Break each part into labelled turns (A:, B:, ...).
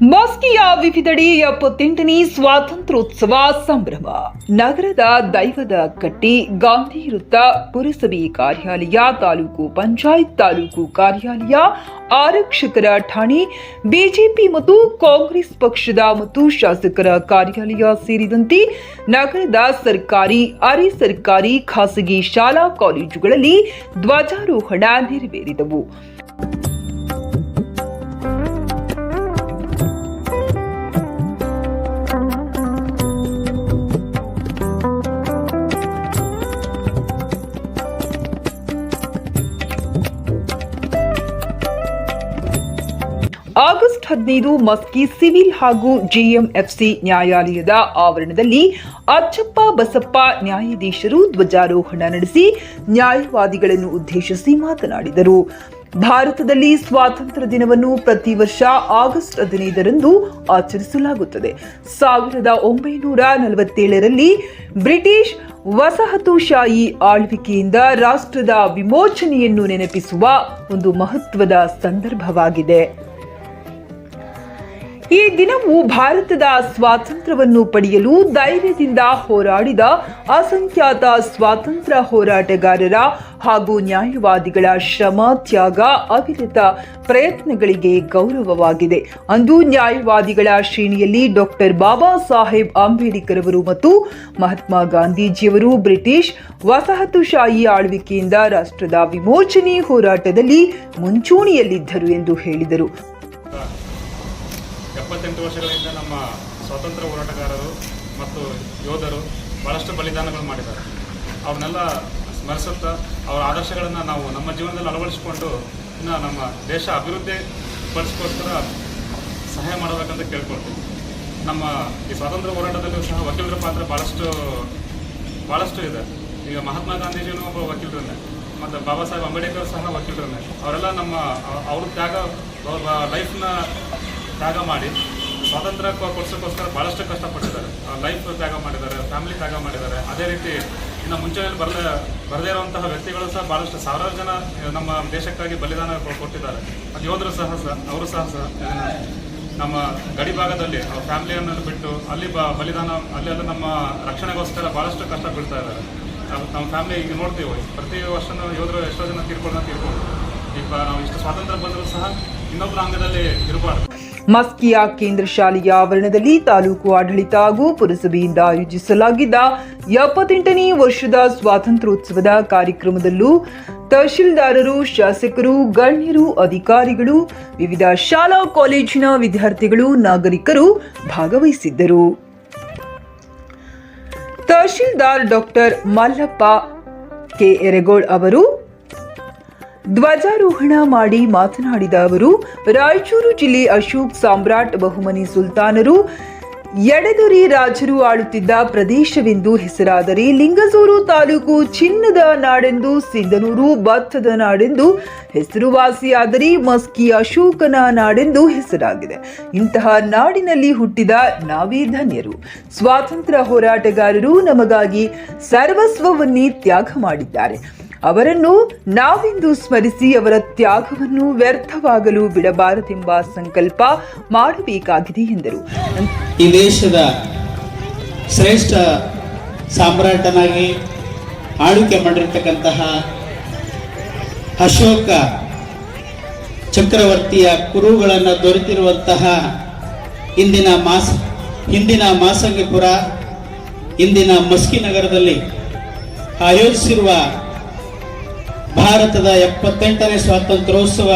A: ಮಾಸ್ಕಿಯ ವಿವಿಧೆಡೆ ಎಪ್ಪತ್ತೆಂಟನೇ ಸ್ವಾತಂತ್ರ್ಯೋತ್ಸವ ಸಂಭ್ರಮ. ನಗರದ ದೈವದ ಕಟ್ಟಿ ಗಾಂಧಿ ವೃತ್ತ ಪುರಸಭೆ ಕಾರ್ಯಾಲಯ, ತಾಲೂಕು ಪಂಚಾಯತ್, ತಾಲೂಕು ಕಾರ್ಯಾಲಯ, ಆರಕ್ಷಕರ ಠಾಣೆ, ಬಿಜೆಪಿ ಮತ್ತು ಕಾಂಗ್ರೆಸ್ ಪಕ್ಷದ ಮತ್ತು ಶಾಸಕರ ಕಾರ್ಯಾಲಯ ಸೇರಿದಂತೆ ನಗರದ ಸರ್ಕಾರಿ, ಅರೆ ಸರ್ಕಾರಿ ಖಾಸಗಿ ಶಾಲಾ ಕಾಲೇಜುಗಳಲ್ಲಿ ಧ್ವಜಾರೋಹಣ ನೆರವೇರಿದವು. ಆಗಸ್ಟ್ ಹದಿನೈದು ಮಸ್ಕಿ ಸಿವಿಲ್ ಹಾಗೂ ಜಿಎಂಎಫ್ಸಿ ನ್ಯಾಯಾಲಯದ ಆವರಣದಲ್ಲಿ ಅಚ್ಚಪ್ಪ ಬಸಪ್ಪ ನ್ಯಾಯಾಧೀಶರು ಧ್ವಜಾರೋಹಣ ನಡೆಸಿ ನ್ಯಾಯವಾದಿಗಳನ್ನು ಉದ್ದೇಶಿಸಿ ಮಾತನಾಡಿದರು. ಭಾರತದಲ್ಲಿ ಸ್ವಾತಂತ್ರ್ಯ ದಿನವನ್ನು ಪ್ರತಿ ವರ್ಷ ಆಗಸ್ಟ್ ಹದಿನೈದರಂದು ಆಚರಿಸಲಾಗುತ್ತದೆ. ಸಾವಿರದ ಒಂಬೈನೂರ ನಲವತ್ತೇಳರಲ್ಲಿ ಬ್ರಿಟಿಷ್ ವಸಾಹತುಶಾಹಿ ಆಳ್ವಿಕೆಯಿಂದ ರಾಷ್ಟ್ರದ ವಿಮೋಚನೆಯನ್ನು ನೆನಪಿಸುವ ಒಂದು ಮಹತ್ವದ ಸಂದರ್ಭವಾಗಿದೆ. ಈ ದಿನವು ಭಾರತದ ಸ್ವಾತಂತ್ರ್ಯವನ್ನು ಪಡೆಯಲು ಧೈರ್ಯದಿಂದ ಹೋರಾಡಿದ ಅಸಂಖ್ಯಾತ ಸ್ವಾತಂತ್ರ್ಯ ಹೋರಾಟಗಾರರ ಹಾಗೂ ನ್ಯಾಯವಾದಿಗಳ ಶ್ರಮ, ತ್ಯಾಗ, ಅವಿರತ ಪ್ರಯತ್ನಗಳಿಗೆ ಗೌರವವಾಗಿದೆ. ಅಂದು ನ್ಯಾಯವಾದಿಗಳ ಶ್ರೇಣಿಯಲ್ಲಿ ಡಾಕ್ಟರ್ ಬಾಬಾ ಸಾಹೇಬ್ ಅಂಬೇಡ್ಕರ್ ಅವರು ಮತ್ತು ಮಹಾತ್ಮ ಗಾಂಧೀಜಿಯವರು ಬ್ರಿಟಿಷ್ ವಸಾಹತುಶಾಹಿ ಆಳ್ವಿಕೆಯಿಂದ ರಾಷ್ಟ್ರದ ವಿಮೋಚನೆ ಹೋರಾಟದಲ್ಲಿ ಮುಂಚೂಣಿಯಲ್ಲಿದ್ದರು ಎಂದು ಹೇಳಿದರು.
B: ಎಪ್ಪತ್ತೆಂಟು ವರ್ಷಗಳಿಂದ ನಮ್ಮ ಸ್ವಾತಂತ್ರ್ಯ ಹೋರಾಟಗಾರರು ಮತ್ತು ಯೋಧರು ಭಾಳಷ್ಟು ಬಲಿದಾನಗಳು ಮಾಡಿದ್ದಾರೆ. ಅವನ್ನೆಲ್ಲ ಸ್ಮರಿಸುತ್ತಾ ಅವರ ಆದರ್ಶಗಳನ್ನು ನಾವು ನಮ್ಮ ಜೀವನದಲ್ಲಿ ಅಳವಡಿಸಿಕೊಂಡು ಇನ್ನು ನಮ್ಮ ದೇಶ ಅಭಿವೃದ್ಧಿ ಪಡಿಸ್ಕೋಸ್ಕರ ಸಹಾಯ ಮಾಡಬೇಕಂತ ಕೇಳ್ಕೊಳ್ತೀವಿ. ನಮ್ಮ ಈ ಸ್ವಾತಂತ್ರ್ಯ ಹೋರಾಟದಲ್ಲೂ ಸಹ ವಕೀಲರ ಪಾತ್ರ ಭಾಳಷ್ಟು ಭಾಳಷ್ಟು ಇದೆ. ಈಗ ಮಹಾತ್ಮ ಗಾಂಧೀಜಿಯೂ ಒಬ್ಬ ವಕೀಲರನ್ನೇ, ಮತ್ತು ಬಾಬಾ ಸಾಹೇಬ್ ಅಂಬೇಡ್ಕರ್ ಸಹ ವಕೀಲರನ್ನೇ. ಅವರೆಲ್ಲ ನಮ್ಮ, ಅವ್ರ ತ್ಯಾಗ ಲೈಫ್ನ ತ್ಯಾಗ ಮಾಡಿ ಸ್ವಾತಂತ್ರ್ಯ ಕೊಡ್ಸೋಕ್ಕೋಸ್ಕರ ಭಾಳಷ್ಟು ಕಷ್ಟಪಟ್ಟಿದ್ದಾರೆ. ಲೈಫ್ ತ್ಯಾಗ ಮಾಡಿದ್ದಾರೆ ಫ್ಯಾಮಿಲಿ ತ್ಯಾಗ ಮಾಡಿದ್ದಾರೆ. ಅದೇ ರೀತಿ ಇನ್ನು ಮುಂಚೆಯಲ್ಲಿ ಬರದೇ ಬರದೇ ಇರುವಂತಹ ವ್ಯಕ್ತಿಗಳು ಸಹ ಭಾಳಷ್ಟು ಸಾವಿರಾರು ಜನ ನಮ್ಮ ದೇಶಕ್ಕಾಗಿ ಬಲಿದಾನ ಕೊಟ್ಟಿದ್ದಾರೆ. ಅದು ಯೋಧರು ಸಹ ಸಹ ಅವರು ಸಹ ಸಹ ನಮ್ಮ ಗಡಿ ಭಾಗದಲ್ಲಿ ಅವ್ರ ಫ್ಯಾಮಿಲಿಯನ್ನು ಬಿಟ್ಟು ಅಲ್ಲಿ ಬ ಬಲಿದಾನ ಅಲ್ಲಿ ಎಲ್ಲ ನಮ್ಮ ರಕ್ಷಣೆಗೋಸ್ಕರ ಭಾಳಷ್ಟು ಕಷ್ಟ ಬೀಳ್ತಾ ಇದ್ದಾರೆ. ನಮ್ಮ ಫ್ಯಾಮಿಲಿ ಈಗ ನೋಡ್ತೀವಿ, ಪ್ರತಿ ವರ್ಷನೂ ಯೋಧರು ಎಷ್ಟೋ ಜನ ತೀರ್ಕೊಳ್ಳೋಣ ತೀರ್ಕೊಂಡು ಈಗ ನಾವು ಇಷ್ಟು ಸ್ವಾತಂತ್ರ್ಯ ಬಂದರೂ ಸಹ ಇನ್ನೊಬ್ಬರ ಅಂಗದಲ್ಲಿ ಇರಬಾರ್ದು.
A: ಮಸ್ಕಿಯ ಕೇಂದ್ರ ಶಾಲೆಯ ಆವರಣದಲ್ಲಿ ತಾಲೂಕು ಆಡಳಿತ ಹಾಗೂ ಪುರಸಭೆಯಿಂದ ಆಯೋಜಿಸಲಾಗಿದ್ದ ಎಪ್ಪತ್ತೆಂಟನೇ ವರ್ಷದ ಸ್ವಾತಂತ್ರ್ಯೋತ್ಸವದ ಕಾರ್ಯಕ್ರಮದಲ್ಲೂ ತಹಶೀಲ್ದಾರರು, ಶಾಸಕರು, ಗಣ್ಯರು, ಅಧಿಕಾರಿಗಳು, ವಿವಿಧ ಶಾಲಾ, ಕಾಲೇಜಿನ ವಿದ್ಯಾರ್ಥಿಗಳು, ನಾಗರಿಕರು ಭಾಗವಹಿಸಿದ್ದರು. Tahsildar doctor Mallappa K. ಎರೆಗೋಳ್ ಅವರು ಧ್ವಜಾರೋಹಣ ಮಾಡಿ ಮಾತನಾಡಿದ ಅವರು, ರಾಯಚೂರು ಜಿಲ್ಲೆ ಅಶೋಕ್ ಸಾಮ್ರಾಟ್ ಬಹುಮನಿ ಸುಲ್ತಾನರು ಎಡೆದುರಿ ರಾಜರು ಆಳುತ್ತಿದ್ದ ಪ್ರದೇಶವೆಂದು ಹೆಸರಾದರೆ ಲಿಂಗಸೂರು ತಾಲೂಕು ಚಿನ್ನದ ನಾಡೆಂದು ಸಿಂಧನೂರು ಭತ್ತದ ನಾಡೆಂದು ಹೆಸರುವಾಸಿಯಾದರೆ ಮಸ್ಕಿ ಅಶೋಕನ ನಾಡೆಂದು ಹೆಸರಾಗಿದೆ. ಇಂತಹ ನಾಡಿನಲ್ಲಿ ಹುಟ್ಟಿದ ನಾವೇ ಧನ್ಯರು. ಸ್ವಾತಂತ್ರ್ಯ ಹೋರಾಟಗಾರರು ನಮಗಾಗಿ ಸರ್ವಸ್ವವನ್ನೇ ತ್ಯಾಗ ಮಾಡಿದ್ದಾರೆ. ಅವರನ್ನು ನಾವಿಂದು ಸ್ಮರಿಸಿ ಅವರ ತ್ಯಾಗವನ್ನು ವ್ಯರ್ಥವಾಗಲು ಬಿಡಬಾರದೆಂಬ ಸಂಕಲ್ಪ ಮಾಡಬೇಕಾಗಿದೆ ಎಂದರು.
C: ಈ ದೇಶದ ಶ್ರೇಷ್ಠ ಸಾಮ್ರಾಟನಾಗಿ ಆಳ್ವಿಕೆ ಮಾಡಿರ್ತಕ್ಕಂತಹ ಅಶೋಕ ಚಕ್ರವರ್ತಿಯ ಕುರುಗಳನ್ನು ದೊರೆತಿರುವಂತಹ ಇಂದಿನ ಮಾಸ, ಹಿಂದಿನ ಮಾಸಂಗಿಪುರ, ಇಂದಿನ ಮಸ್ಕಿ ನಗರದಲ್ಲಿ ಆಯೋಜಿಸಿರುವ ಭಾರತದ ಎಪ್ಪತ್ತೆಂಟನೇ ಸ್ವಾತಂತ್ರ್ಯೋತ್ಸವ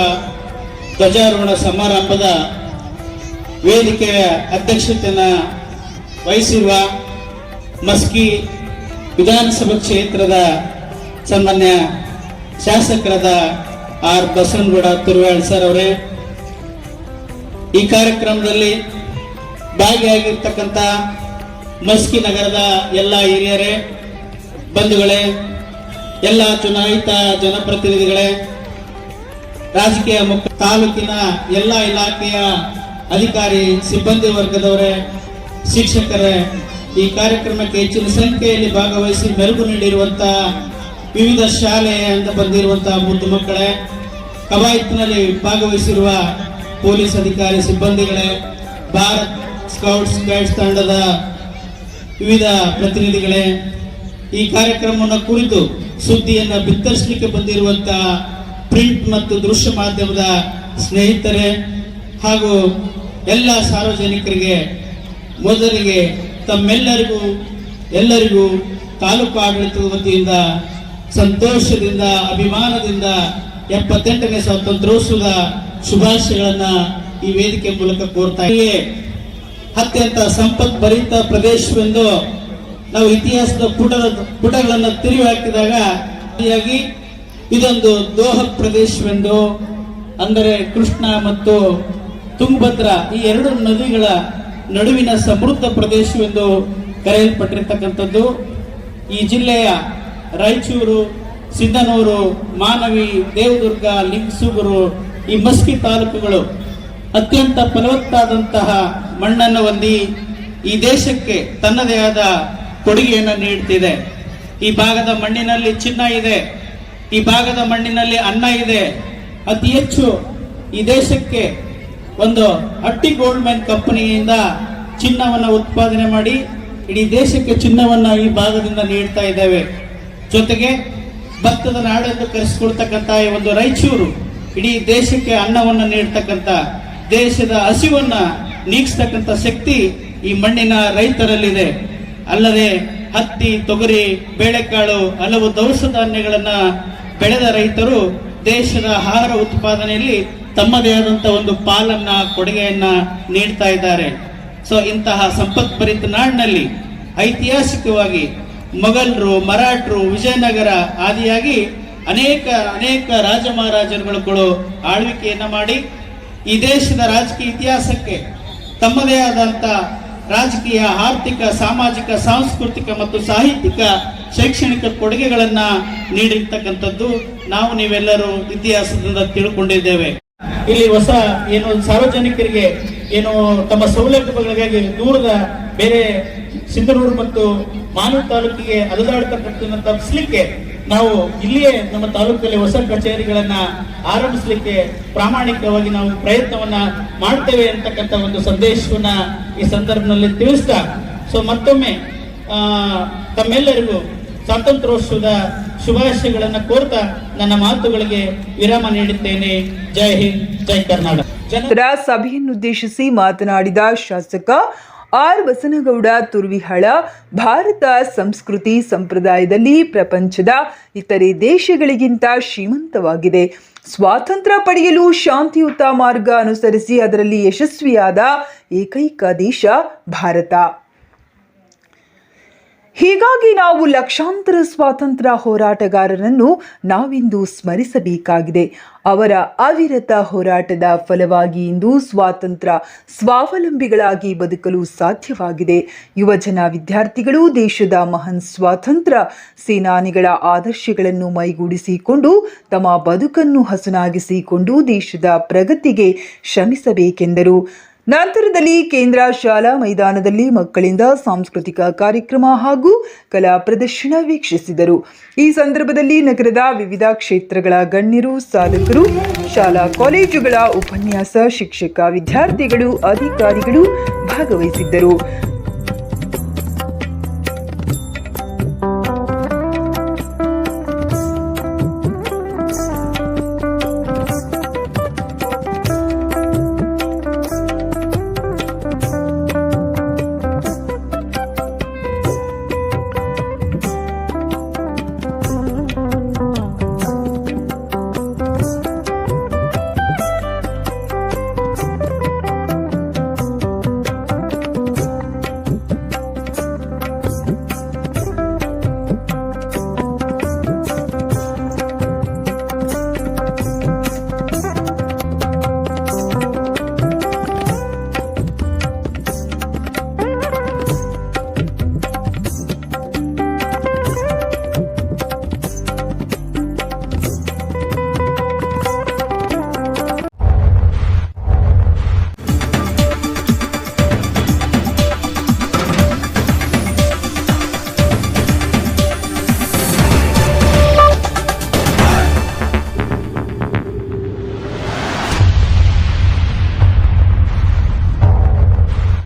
C: ಧ್ವಜಾರೋಹಣ ಸಮಾರಂಭದ ವೇದಿಕೆಯ ಅಧ್ಯಕ್ಷತೆಯನ್ನು ವಹಿಸಿರುವ ಮಸ್ಕಿ ವಿಧಾನಸಭಾ ಕ್ಷೇತ್ರದ ಸನ್ಮಾನ್ಯ ಶಾಸಕರಾದ ಆರ್ ಬಸವನಗೌಡ ತುರ್ವಾಳ್ ಸರ್ ಅವರೇ, ಈ ಕಾರ್ಯಕ್ರಮದಲ್ಲಿ ಭಾಗಿಯಾಗಿರ್ತಕ್ಕಂಥ ಮಸ್ಕಿ ನಗರದ ಎಲ್ಲ ಹಿರಿಯರೇ, ಬಂಧುಗಳೇ ಎಲ್ಲ ಚುನಾಯಿತ ಜನಪ್ರತಿನಿಧಿಗಳೇ, ರಾಜಕೀಯ ಮುಖ ತಾಲೂಕಿನ ಎಲ್ಲ ಇಲಾಖೆಯ ಅಧಿಕಾರಿ, ಸಿಬ್ಬಂದಿ ವರ್ಗದವರೇ, ಶಿಕ್ಷಕರೇ, ಈ ಕಾರ್ಯಕ್ರಮಕ್ಕೆ ಹೆಚ್ಚಿನ ಸಂಖ್ಯೆಯಲ್ಲಿ ಭಾಗವಹಿಸಿ ಮೆರುಗು ನೀಡಿರುವಂತಹ ವಿವಿಧ ಶಾಲೆಯಿಂದ ಬಂದಿರುವಂತಹ ಮುದ್ದು ಮಕ್ಕಳೇ, ಕವಾಯತ್ನಲ್ಲಿ ಭಾಗವಹಿಸಿರುವ ಪೊಲೀಸ್ ಅಧಿಕಾರಿ, ಸಿಬ್ಬಂದಿಗಳೇ, ಭಾರತ್ ಸ್ಕೌಟ್ಸ್ ಗೈಡ್ಸ್ ತಂಡದ ವಿವಿಧ ಪ್ರತಿನಿಧಿಗಳೇ ಈ ಕಾರ್ಯಕ್ರಮವನ್ನು ಕುರಿತು ಸುದ್ದಿಯನ್ನು ಬಿತ್ತರಿಸಲಿಕ್ಕೆ ಬಂದಿರುವಂತಹ ಪ್ರಿಂಟ್ ಮತ್ತು ದೃಶ್ಯ ಮಾಧ್ಯಮದ ಸ್ನೇಹಿತರೆ ಹಾಗೂ ಎಲ್ಲ ಸಾರ್ವಜನಿಕರಿಗೆ ಮೊದಲಿಗೆ ತಮ್ಮೆಲ್ಲರಿಗೂ, ಎಲ್ಲರಿಗೂ ತಾಲೂಕು ಆಡಳಿತದ ವತಿಯಿಂದ ಸಂತೋಷದಿಂದ, ಅಭಿಮಾನದಿಂದ ಎಪ್ಪತ್ತೆಂಟನೇ ಸ್ವಾತಂತ್ರ್ಯೋತ್ಸವದ ಶುಭಾಶಯಗಳನ್ನು ಈ ವೇದಿಕೆ ಮೂಲಕ ಕೋರ್ತಾ. ಅತ್ಯಂತ ಸಂಪತ್ ಭರಿತ ಪ್ರದೇಶವೆಂದು ನಾವು ಇತಿಹಾಸದ ಪುಟದ ಪುಟಗಳನ್ನು ತಿರುವಿ ಹಾಕಿದಾಗ ಇದೊಂದು ದೋಹ ಪ್ರದೇಶವೆಂದು ಅಂದರೆ ಕೃಷ್ಣ ಮತ್ತು ತುಂಗಭದ್ರ ಈ ಎರಡು ನದಿಗಳ ನಡುವಿನ ಸಮೃದ್ಧ ಪ್ರದೇಶವೆಂದು ಕರೆಯಲ್ಪಟ್ಟಿರ್ತಕ್ಕಂಥದ್ದು. ಈ ಜಿಲ್ಲೆಯ ರಾಯಚೂರು ಸಿದ್ದನೂರು ಮಾನವಿ, ದೇವದುರ್ಗ, ಲಿಂಗಸೂಗೂರು ಈ ಮಸ್ಕಿ ತಾಲೂಕುಗಳು ಅತ್ಯಂತ ಫಲವತ್ತಾದಂತಹ ಮಣ್ಣನ್ನು ಹೊಂದಿ ಈ ದೇಶಕ್ಕೆ ತನ್ನದೇ ಆದ ಕೊಡುಗೆಯನ್ನು ನೀಡ್ತಿದೆ. ಈ ಭಾಗದ ಮಣ್ಣಿನಲ್ಲಿ ಚಿನ್ನ ಇದೆ. ಈ ಭಾಗದ ಮಣ್ಣಿನಲ್ಲಿ ಅನ್ನ ಇದೆ. ಅತಿ ಹೆಚ್ಚು ಈ ದೇಶಕ್ಕೆ ಒಂದು ಹಟ್ಟಿ ಗೋಲ್ಡ್ ಮೈನ್ ಕಂಪನಿಯಿಂದ ಚಿನ್ನವನ್ನು ಉತ್ಪಾದನೆ ಮಾಡಿ ಇಡೀ ದೇಶಕ್ಕೆ ಚಿನ್ನವನ್ನು ಈ ಭಾಗದಿಂದ ನೀಡ್ತಾ ಇದ್ದೇವೆ. ಜೊತೆಗೆ ಭತ್ತದ ನಾಡೆಂದು ಕರೆಸಿಕೊಳ್ತಕ್ಕಂಥ ಈ ಒಂದು ರಾಯಚೂರು ಇಡೀ ದೇಶಕ್ಕೆ ಅನ್ನವನ್ನು ನೀಡ್ತಕ್ಕಂಥ ದೇಶದ ಹಸಿವನ್ನು ನೀಗಿಸ್ತಕ್ಕಂಥ ಶಕ್ತಿ ಈ ಮಣ್ಣಿನ ರೈತರಲ್ಲಿದೆ. ಅಲ್ಲದೆ ಹತ್ತಿ, ತೊಗರಿ, ಬೇಳೆಕಾಳು ಹಲವು ದವಸ ಧಾನ್ಯಗಳನ್ನ ಬೆಳೆದ ರೈತರು ದೇಶದ ಆಹಾರ ಉತ್ಪಾದನೆಯಲ್ಲಿ ತಮ್ಮದೇ ಆದಂತ ಒಂದು ಪಾಲನ್ನ, ಕೊಡುಗೆಯನ್ನ ನೀಡ್ತಾ ಇದ್ದಾರೆ. ಸೊ, ಇಂತಹ ಸಂಪತ್ಭರಿತ ನಾಡಿನಲ್ಲಿ ಐತಿಹಾಸಿಕವಾಗಿ ಮೊಘಲರು, ಮರಾಠರು, ವಿಜಯನಗರ ಆದಿಯಾಗಿ ಅನೇಕ ಅನೇಕ ರಾಜ ಮಹಾರಾಜರುಗಳು ಆಳ್ವಿಕೆಯನ್ನ ಮಾಡಿ ಈ ದೇಶದ ರಾಜಕೀಯ ಇತಿಹಾಸಕ್ಕೆ ತಮ್ಮದೇ ಆದಂತ ರಾಜಕೀಯ ಆರ್ಥಿಕ ಸಾಮಾಜಿಕ ಸಾಂಸ್ಕೃತಿಕ ಮತ್ತು ಸಾಹಿತ್ಯಿಕ ಶೈಕ್ಷಣಿಕ ಕೊಡುಗೆಗಳನ್ನು ನೀಡಿರ್ತಕ್ಕಂಥದ್ದು ನಾವು ನೀವೆಲ್ಲರೂ ಇತಿಹಾಸದಿಂದ ತಿಳ್ಕೊಂಡಿದ್ದೇವೆ. ಇಲ್ಲಿ ಹೊಸ ಏನು ಸಾರ್ವಜನಿಕರಿಗೆ ಏನು ತಮ್ಮ ಸೌಲಭ್ಯಗಳಿಗಾಗಿ ದೂರದ ಬೇರೆ ಸಿಂಧನೂರು ಮತ್ತು ಮಾನವ ತಾಲೂಕಿಗೆ ಅಲದಾಡ್ತಕ್ಕಂಥ ತಪ್ಪಿಸ್ಲಿಕ್ಕೆ ನಾವು ಇಲ್ಲಿಯೇ ನಮ್ಮ ತಾಲೂಕಲ್ಲಿ ಹೊಸ ಕಚೇರಿಗಳನ್ನ ಆರಂಭಿಸಲಿಕ್ಕೆ ಪ್ರಾಮಾಣಿಕವಾಗಿ ನಾವು ಪ್ರಯತ್ನವನ್ನ ಮಾಡ್ತೇವೆ ಅಂತಕ್ಕಂಥ ಒಂದು ಸಂದೇಶವನ್ನ ಈ ಸಂದರ್ಭದಲ್ಲಿ ತಿಳಿಸ್ತಾ ಸೊ ಮತ್ತೊಮ್ಮೆ ಆ, ತಮ್ಮೆಲ್ಲರಿಗೂ ಸ್ವಾತಂತ್ರ್ಯೋತ್ಸವದ ಶುಭಾಶಯಗಳನ್ನು ಕೋರ್ತಾ ನನ್ನ ಮಾತುಗಳಿಗೆ ವಿರಾಮ ನೀಡುತ್ತೇನೆ. ಜೈ ಹಿಂದ್, ಜೈ ಕರ್ನಾಟಕ.
A: ಸಭೆಯನ್ನುದ್ದೇಶಿಸಿ ಮಾತನಾಡಿದ ಶಾಸಕ ಆರ್ ವಸನಗೌಡ ತುರ್ವಿಹಳ, ಭಾರತ ಸಂಸ್ಕೃತಿ ಸಂಪ್ರದಾಯದಲ್ಲಿ ಪ್ರಪಂಚದ ಇತರೆ ದೇಶಗಳಿಗಿಂತ ಶ್ರೀಮಂತವಾಗಿದೆ. ಸ್ವಾತಂತ್ರ್ಯ ಪಡೆಯಲು ಶಾಂತಿಯುತ ಮಾರ್ಗ ಅನುಸರಿಸಿ ಅದರಲ್ಲಿ ಯಶಸ್ವಿಯಾದ ಏಕೈಕ ದೇಶ ಭಾರತ. ಹೀಗಾಗಿ ನಾವು ಲಕ್ಷಾಂತರ ಸ್ವಾತಂತ್ರ್ಯ ಹೋರಾಟಗಾರರನ್ನು ನಾವಿಂದು ಸ್ಮರಿಸಬೇಕಾಗಿದೆ. ಅವರ ಅವಿರತ ಹೋರಾಟದ ಫಲವಾಗಿ ಇಂದು ಸ್ವಾತಂತ್ರ್ಯ ಸ್ವಾವಲಂಬಿಗಳಾಗಿ ಬದುಕಲು ಸಾಧ್ಯವಾಗಿದೆ. ಯುವಜನ ವಿದ್ಯಾರ್ಥಿಗಳು, ದೇಶದ ಮಹಾನ್ ಸ್ವಾತಂತ್ರ್ಯ ಸೇನಾನಿಗಳ ಆದರ್ಶಗಳನ್ನು ಮೈಗೂಡಿಸಿಕೊಂಡು, ತಮ್ಮ ಬದುಕನ್ನು ಹಸನಾಗಿಸಿಕೊಂಡು ದೇಶದ ಪ್ರಗತಿಗೆ ಶ್ರಮಿಸಬೇಕೆಂದರು. ನಂತರದಲ್ಲಿ ಕೇಂದ್ರ ಶಾಲಾ ಮೈದಾನದಲ್ಲಿ ಮಕ್ಕಳಿಂದ ಸಾಂಸ್ಕೃತಿಕ ಕಾರ್ಯಕ್ರಮ ಹಾಗೂ ಕಲಾ ಪ್ರದರ್ಶನ ವೀಕ್ಷಿಸಿದರು. ಈ ಸಂದರ್ಭದಲ್ಲಿ ನಗರದ ವಿವಿಧ ಕ್ಷೇತ್ರಗಳ ಗಣ್ಯರು, ಸಾಧಕರು, ಶಾಲಾ ಕಾಲೇಜುಗಳ ಉಪನ್ಯಾಸ, ಶಿಕ್ಷಕ, ವಿದ್ಯಾರ್ಥಿಗಳು, ಅಧಿಕಾರಿಗಳು ಭಾಗವಹಿಸಿದ್ದರು.